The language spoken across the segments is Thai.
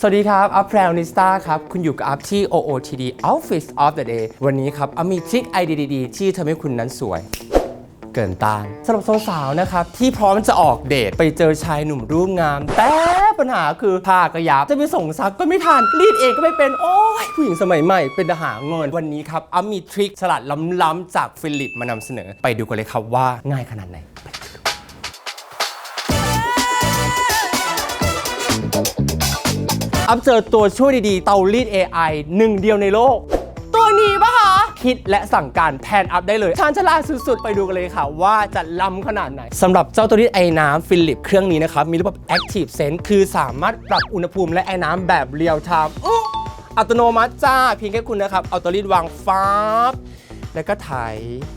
สวัสดีครับอัพแพรวนิสตาครับ คุณอยู่กับอัพที่ OOTD Office of the Day วันนี้ครับอัพมีทริคไอเดียดีๆที่ทำให้คุณนั้นสวยเกินต้านสำหรับสาวๆนะครับ ที่พร้อมจะออกเดทไปเจอชายหนุ่มรูปงาม แต่ปัญหาคือผ้ากระยับจะไปส่งซักก็ไม่ทันรีดเองก็ไม่เป็น โอ้ย ผู้หญิงสมัยใหม่เป็นทหารเงินวันนี้ครับอัพมีทริคฉลาดล้ำๆจากฟิลิปมานำเสนอ ไปดูกันเลยครับว่าง่ายขนาดไหน อัพเจอตัวช่วยดีๆ เตารีด AI หนึ่งเดียวในโลก ตัวนี้ปะคะ คิดและสั่งการแทนอัพได้เลยชาญฉลาดสุดๆ ไปดูกันเลยค่ะ ว่าจะล้ำขนาดไหนสำหรับเจ้าตัวรีดไอ้น้ำฟิลิปเครื่องนี้นะครับ มีระบบ Active Sense คือสามารถปรับอุณหภูมิและไอ้น้ำแบบเรียลไทม์อื้ออัตโนมัติจ้าเพียงแค่คุณนะครับเอาตัวรีดวางฟ้าบแล้วก็ไถ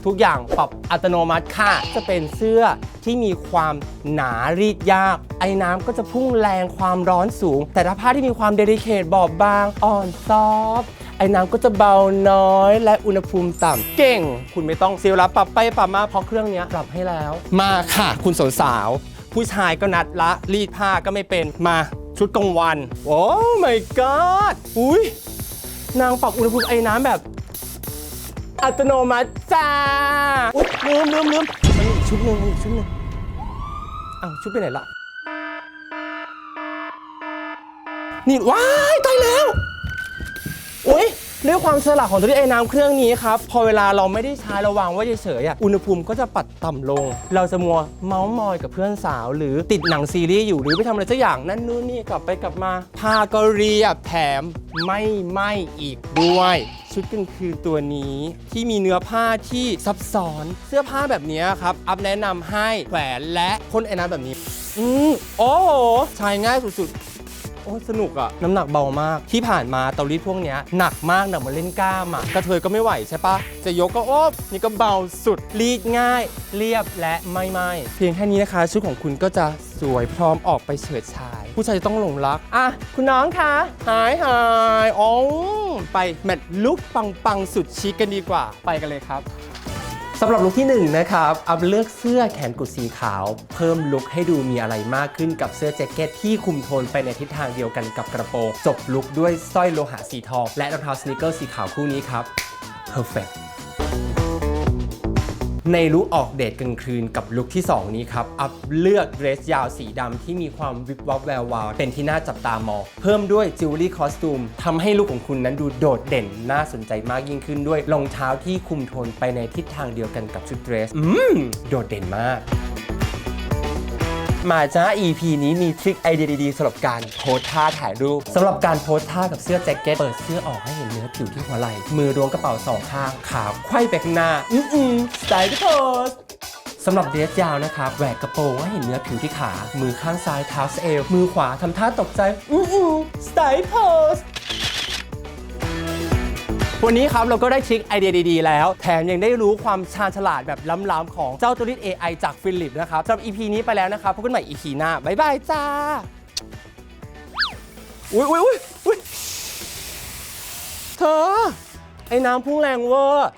ทุกอย่างปรับอัตโนมัติค่ะจะเป็นเสื้อ ที่มีความหนารีดยาก ไอ้น้ำก็จะพุ่งแรงความร้อนสูง แต่ถ้าผ้าที่มีความเดลิเคทบอบบางอ่อนซอฟไอ้น้ำก็จะเบาน้อยและอุณหภูมิต่ำเก่ง คุณไม่ต้องซียวรับปรับไปปรับมาเพราะเครื่องนี้ปรับให้แล้ว มาค่ะ คุณสาว ผู้ชายก็นัดละรีดผ้าก็ไม่เป็นมาชุดกลางวัน โอ้ my god อุ้ยนางปรับอุณหภูมิไอ้น้ำแบบ อัตโนมัติจ้าอุ๊ยลืมลืมลืมมันมีอีกชุดหนึ่งอีกชุดหนึ่ง อ้าวชุดไปไหนละ นี่ว้ายตายแล้ว โอ้ย ด้วยความฉลาดของตัวที่ไอ้น้ำเครื่องนี้ครับ พอเวลาเราไม่ได้ใช้เราวางไว้เฉยๆอะอุณหภูมิก็จะปัดต่ำลง เราจะมัวเมาส์มอยกับเพื่อนสาว หรือติดหนังซีรีส์อยู่หรือไปทำอะไรสักอย่างนั่นนู่นนี่กลับไปกลับมาผ้าก็เรียบแถมไม่ไหมอีกด้วย ชุดกลางคืนตัวนี้ที่มีเนื้อผ้าที่ซับซ้อนเสื้อผ้าแบบนี้ครับอัพแนะนำให้แขวนและพ่นไอ้น้ำแบบนี้อืมโอ้โหใช้ง่ายสุดๆ อ้ยสนุกอะน้ำหนักเบามาก ที่ผ่านมาเตารีดพวกเนี้ยหนักมากหนักเหมาเล่นกล้ามอะกระเทยก็ไม่ไหวใช่ปะจะยกก็โอ๊บนี่ก็เบาสุดรีดง่าย เรียบและไม่ไหมเพียงแค่นี้นะคะ ชุดของคุณก็จะสวยพร้อมออกไปเฉิดฉาย ผู้ชายจะต้องหลงรักอะคุณน้องคะหายหายอ๋อไปแมทลุคปังๆสุดชิคกันดีกว่า ไปกันเลยครับ สำหรับลุคที่1นะครับอัพเลือกเสื้อแขนกุดสีขาว เพิ่มลุคให้ดูมีอะไรมากขึ้นกับเสื้อแจ็คเก็ตที่คุมโทนไปในทิศทางเดียวกันกับกระโปรงจบลุคด้วยสร้อยโลหะสีทอง และรองเท้าสนิเกอร์สีขาวคู่นี้ครับ perfect ในลุคออกเดทกลางคืนกับลุคที่ 2 นี้ครับ อัพเลือกเดรสยาวสีดำที่มีความวิบวับแวววาว เป็นที่น่าจับตามอง เพิ่มด้วยจิวเวลรี่คอสตูมทำให้ลุคของคุณนั้นดูโดดเด่นน่าสนใจมากยิ่งขึ้นด้วยรองเท้าที่คุมโทนไปในทิศทางเดียวกันกับชุดเดรส อืม โดดเด่นมาก มาจ้า EP นี้มีทริคไอเดียดีๆสำหรับการโพสท่าถ่ายรูปสำหรับการโพสท่ากับเสื้อแจ็คเก็ตเปิดเสื้อออกให้เห็นเนื้อผิวที่หัวไหล่มือรวงกระเป๋าสองข้างขาไขว้ไปข้างหน้า อืมๆสไตล์ที่โพสสำหรับเดรสยาวนะครับแหวกกระโปรงให้เห็นเนื้อผิวที่ขา มือข้างซ้ายเท้าสเอวมือขวาทำท่าตกใจ อืมๆสไตล์โพส วันนี้ครับเราก็ได้ทริคไอเดียดีๆ แล้ว แถมยังได้รู้ความชาญฉลาดแบบล้ำๆของเจ้าตัวนี้ AI จากฟิลิปนะครับสำหรับ EP นี้ไปแล้วนะครับพบกันใหม่ EP หน้า บ๊ายบายจ้า อุ้ยอุ้ยอุ้ยอุ้ยเธอ ไอ้น้ำพุ่งแรงเวอร์